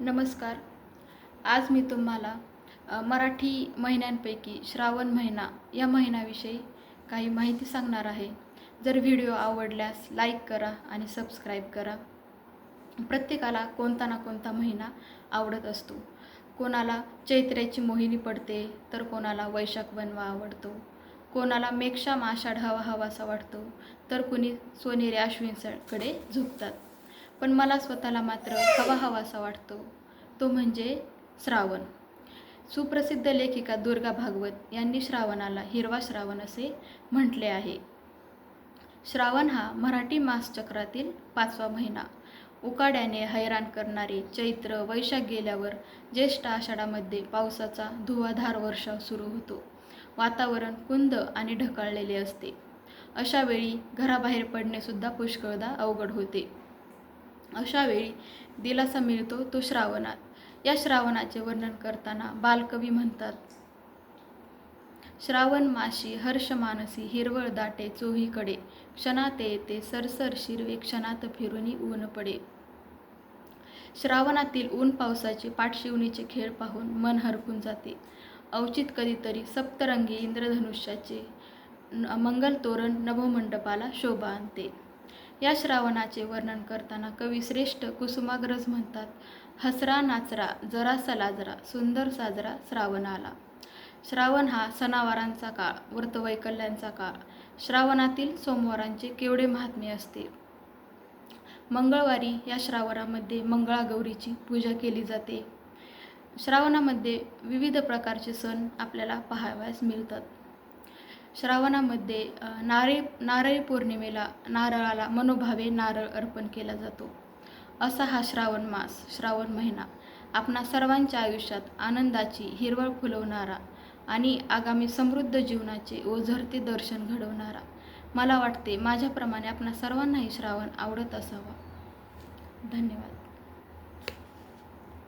नमस्कार. आज मी तुम्हाला मराठी महिन्यांपैकी श्रावण महिना या महिन्याविषयी काही माहिती सांगणार आहे. जर व्हिडिओ आवडल्यास लाईक करा आणि सबस्क्राईब करा. प्रत्येकाला कोणता ना कोणता महिना आवडत असतो. कोणाला चैत्र्याची मोहिनी पडते तर कोणाला वैशाख बनवा आवडतो. कोणाला मेक्षा आषाढ हवा हवासा वाटतो तर कुणी सोनेरी अश्विनकडे झुकतात. पण मला स्वतःला मात्र हवा हवासा वाटतो. तो म्हणजे श्रावण. सुप्रसिद्ध लेखिका दुर्गा भागवत यांनी श्रावणाला हिरवा श्रावण असे म्हटले आहे. श्रावण हा मराठी मासचक्रातील पाचवा महिना. उकाड्याने हैराण करणारे चैत्र वैशाख गेल्यावर ज्येष्ठ आषाढामध्ये पावसाचा धुवाधार वर्षाव सुरू होतो. वातावरण कुंद आणि ढकाळलेले असते. अशावेळी घराबाहेर पडणेसुद्धा पुष्कळदा अवघड होते. अशावेळी दिलासा मिळतो तो श्रावणात. या श्रावणाचे वर्णन करताना बालकवी म्हणतात श्रावण माशी हर्ष मानसी हिरवळ दाटे चोहीकडे. क्षणात येते सरसर शिरवे क्षणात फिरुनी ऊन पडे. श्रावणातील ऊन पावसाचे पाठशिवणीचे खेळ पाहून मन हरपून जाते. अवचित कधीतरी सप्तरंगी इंद्रधनुष्याचे मंगल तोरण नभोमंडपाला शोभा आणते. या श्रावणाचे वर्णन करताना कवी श्रेष्ठ कुसुमाग्रज म्हणतात हसरा नाचरा जरासा लाजरा सुंदर साजरा श्रावण आला श्रावण हा सणावारांचा काळ व्रतवैकल्यांचा काळ. श्रावणातील सोमवारांचे केवढे महात्म्य असते? मंगळवारी या श्रावणामध्ये मंगळागौरीची पूजा केली जाते. श्रावणामध्ये विविध प्रकारचे सण आपल्याला पाहावयास मिळतात. श्रावणामध्ये नारळी नारळी पौर्णिमेला नारळाला मनोभावे नारळ अर्पण केला जातो. असा हा श्रावण मास श्रावण महिना. आपणा सर्वांच्या आयुष्यात आनंदाची हिरवळ फुलवणारा आणि आगामी समृद्ध जीवनाचे ओझरते दर्शन घडवणारा. मला वाटते माझ्याप्रमाणे आपणा सर्वांनाही श्रावण आवडत असावा. धन्यवाद.